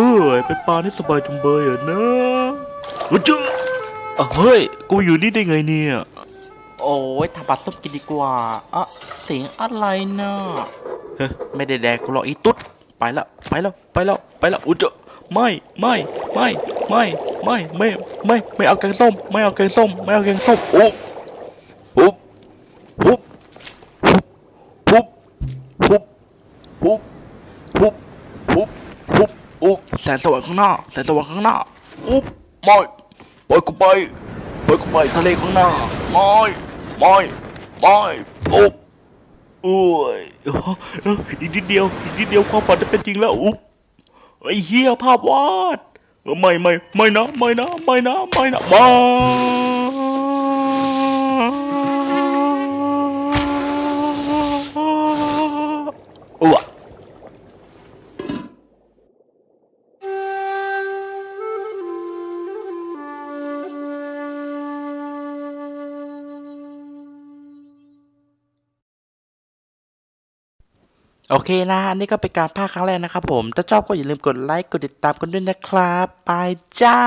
เฮ้ยเป็นปลาที่สบายจุงเบยอะนะเฮ้ยเจ้าอะเฮ้ย กูอยู่นี่ได้ไงเนี่ย โอ้ยทำปลาต้มกินดีกว่าอะเสียงอะไรเนาะเฮ้ยไม่ได้แดกกูหรอกอีตุ๊ด ไปละ ไปแล้ว ไปแล้ว ไปแล้วอุ้ยเจ้าไม่ ไม่ ไม่ ไม่ ไม่ ไม่ ไม่ ไม่เอาแกงส้ม ไม่เอาแกงส้ม ไม่เอาแกงส้มโอ้ปุ๊บปุ๊บปุ๊บปุ๊บปุ๊บปุ๊บปุ๊บปุ๊บ ปุ๊บแสงสว่างข้างหน้าแสงสว่างข้างหน้าอุ๊บไม่ปล่อยกูไปปล่อยกูไปทะเลข้างหน้าไม่ไม่ไม่ปุ๊บโอ้ยอีกนิดเดียวอีกนิดเดียวความฝันจะเป็นจริงแล้วอุ๊บไอ้เหี้ยภาพวาดไม่ไม่ไม่นะไม่นะไม่นะไม่นะบ้า โอเคนะอันนี่ก็เป็นการภาคครั้งแรกนะครับผม ถ้าชอบก็อย่าลืมกดไลค์ กดติดตามกันด้วยนะครับ ไปจ้า